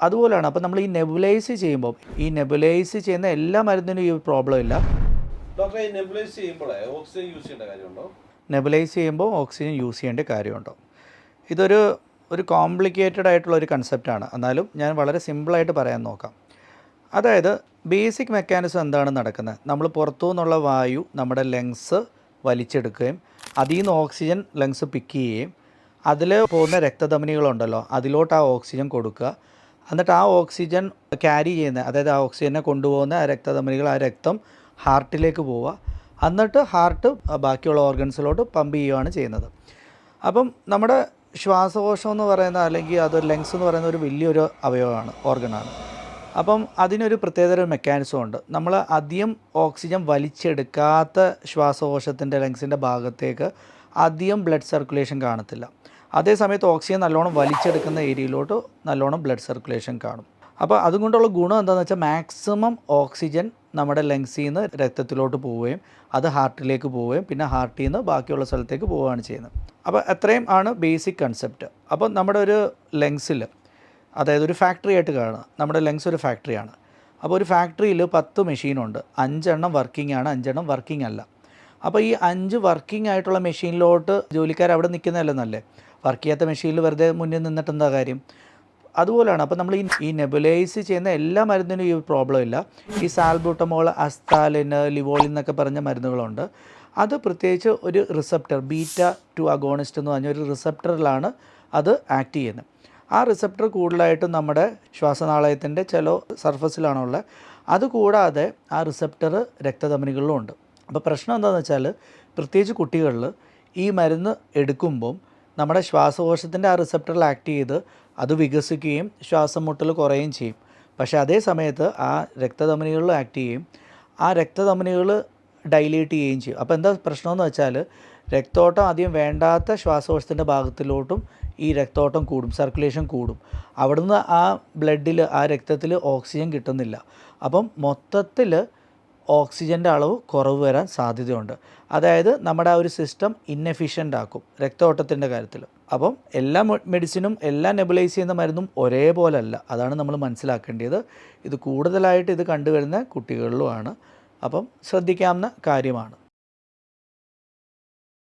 അതുപോലെയാണ്. അപ്പോൾ നമ്മൾ ഈ നെബുലൈസ് ചെയ്യുമ്പോൾ ഈ നെബുലൈസ് ചെയ്യുന്ന എല്ലാ മരുന്നിനും ഈ പ്രോബ്ലം ഇല്ല. ഡോക്ടറെ ഈ നെബുലൈസ് ചെയ്യുമ്പോൾ ഓക്സിജൻ യൂസ് ചെയ്യേണ്ട കാര്യമുണ്ടോ? നെബുലൈസ് ചെയ്യുമ്പോൾ ഓക്സിജൻ യൂസ് ചെയ്യേണ്ട കാര്യമുണ്ടോ? ഇതൊരു ഒരു കോംപ്ലിക്കേറ്റഡ് ആയിട്ടുള്ള ഒരു കൺസെപ്റ്റാണ് എന്നാലും ഞാൻ വളരെ സിമ്പിളായിട്ട് പറയാൻ നോക്കാം. അതായത് ബേസിക് മെക്കാനിസം എന്താണ് നടക്കുന്നത് നമ്മൾ പുറത്തു നിന്നുള്ള വായു നമ്മുടെ ലങ്സ് വലിച്ചെടുക്കുകയും അതിൽ നിന്ന് ഓക്സിജൻ ലങ്സ് പിക്ക് ചെയ്യുകയും അതിൽ പോകുന്ന രക്തധമനികളുണ്ടല്ലോ അതിലോട്ട് ആ ഓക്സിജൻ കൊടുക്കുക. എന്നിട്ട് ആ ഓക്സിജൻ ക്യാരി ചെയ്യുന്ന അതായത് ആ ഓക്സിജനെ കൊണ്ടുപോകുന്ന ആ രക്തധമനികൾ ആ രക്തം ഹാർട്ടിലേക്ക് പോവുക. എന്നിട്ട് ഹാർട്ട് ബാക്കിയുള്ള ഓർഗൻസിലോട്ട് പമ്പ് ചെയ്യുകയാണ് ചെയ്യുന്നത്. അപ്പം നമ്മുടെ ശ്വാസകോശം എന്ന് പറയുന്ന അല്ലെങ്കിൽ അതൊരു ലങ്സ് എന്ന് പറയുന്ന ഒരു വലിയൊരു അവയവമാണ് ഓർഗനാണ് അപ്പം അതിനൊരു പ്രത്യേകതര മെക്കാനിസം ഉണ്ട്. നമ്മൾ അധികം ഓക്സിജൻ വലിച്ചെടുക്കാത്ത ശ്വാസകോശത്തിന്റെ ലങ്സിന്റെ ഭാഗത്തേക്ക് അധികം ബ്ലഡ് സർക്കുലേഷൻ കാണത്തില്ല. അതേ സമയത്ത് ഓക്സിജൻ നല്ലോണം വലിച്ചെടുക്കുന്ന ഏരിയയിലോട്ട് നല്ലോണം ബ്ലഡ് സർക്കുലേഷൻ കാണും. അപ്പോൾ അതുകൊണ്ടുള്ള ഗുണം എന്താണെന്ന് വെച്ചാൽ മാക്സിമം ഓക്സിജൻ നമ്മുടെ ലങ്സിൽ നിന്ന് രക്തത്തിലോട്ട് പോവുകയും അത് ഹാർട്ടിലേക്ക് പോവുകയും പിന്നെ ഹാർട്ടിൽ നിന്ന് ബാക്കിയുള്ള സ്ഥലത്തേക്ക് പോവുകയാണ് ചെയ്യുന്നത്. അപ്പോൾ അത്രയും ആണ് ബേസിക് കൺസെപ്റ്റ് അപ്പോൾ നമ്മുടെ ഒരു ലങ്സിൽ അതായത് ഒരു ഫാക്ടറി ആയിട്ട് കാണുക. നമ്മുടെ ലങ്സ് ഒരു ഫാക്ടറിയാണ് അപ്പോൾ ഒരു ഫാക്ടറിയിൽ പത്ത് മെഷീനുണ്ട് അഞ്ചെണ്ണം വർക്കിംഗ് ആണ് അഞ്ചെണ്ണം വർക്കിംഗ് അല്ല. അപ്പോൾ ഈ അഞ്ച് വർക്കിംഗ് ആയിട്ടുള്ള മെഷീനിലോട്ട് ജോലിക്കാർ അവിടെ നിൽക്കുന്നതല്ലെന്നല്ലേ വർക്ക് ചെയ്യാത്ത മെഷീനിൽ വെറുതെ മുന്നിൽ നിന്നിട്ട് എന്താ കാര്യം? അതുപോലെയാണ് അപ്പോൾ നമ്മൾ ഈ ഈ നെബുലൈസ് ചെയ്യുന്ന എല്ലാ മരുന്നിനും ഈ പ്രോബ്ലം ഇല്ല. ഈ സാൽബൂട്ടമോൾ അസ്താലിന് ലിവോളിൻ എന്നൊക്കെ പറഞ്ഞ മരുന്നുകളുണ്ട്. അത് പ്രത്യേകിച്ച് ഒരു റിസപ്റ്റർ ബീറ്റ ടു അഗോണിസ്റ്റ് എന്ന് പറഞ്ഞ ഒരു റിസപ്റ്ററിലാണ് അത് ആക്ട് ചെയ്യുന്നത് ആ റിസപ്റ്റർ കൂടുതലായിട്ടും നമ്മുടെ ശ്വാസനാളയത്തിന്റെ ചില സർഫസിലാണുള്ളത് അതുകൂടാതെ ആ റിസപ്റ്റർ രക്തധമനികളിലും ഉണ്ട്. അപ്പോൾ പ്രശ്നം എന്താണെന്ന് വെച്ചാൽ പ്രത്യേകിച്ച് കുട്ടികളിൽ ഈ മരുന്ന് എടുക്കുമ്പം നമ്മുടെ ശ്വാസകോശത്തിന്റെ ആ റിസപ്റ്ററിൽ ആക്ട് ചെയ്ത് അത് വികസിക്കുകയും ശ്വാസം മുട്ടൽ കുറയുകയും ചെയ്യും. പക്ഷേ അതേ സമയത്ത് ആ രക്തധമനികളിൽ ആക്ട് ചെയ്യും. ആ രക്തധമനികൾ ഡൈലേറ്റ് ചെയ്യുകയും ചെയ്യും. അപ്പോൾ എന്താ പ്രശ്നമെന്ന് വെച്ചാൽ രക്തോട്ടം ആദ്യം വേണ്ടാത്ത ശ്വാസകോശത്തിന്റെ ഭാഗത്തിലോട്ടും ഈ രക്തോട്ടം കൂടും സർക്കുലേഷൻ കൂടും. അവിടുന്ന് ആ ബ്ലഡിൽ ആ രക്തത്തിൽ ഓക്സിജൻ കിട്ടുന്നില്ല. അപ്പം മൊത്തത്തിൽ ഓക്സിജന്റെ അളവ് കുറവ് വരാൻ സാധ്യതയുണ്ട്. അതായത് നമ്മുടെ ആ ഒരു സിസ്റ്റം ഇന്നെഫിഷ്യന്റ് ആക്കും രക്തഓട്ടത്തിന്റെ കാര്യത്തിൽ. അപ്പം എല്ലാ മെഡിസിനും എല്ലാ നെബുലൈസ് ചെയ്യുന്ന മരുന്നും ഒരേപോലല്ല. അതാണ് നമ്മൾ മനസ്സിലാക്കേണ്ടത്. ഇത് കൂടുതലായിട്ട് ഇത് കണ്ടുവരുന്ന കുട്ടികളിലുമാണ്. അപ്പം ശ്രദ്ധിക്കാവുന്ന കാര്യമാണ്.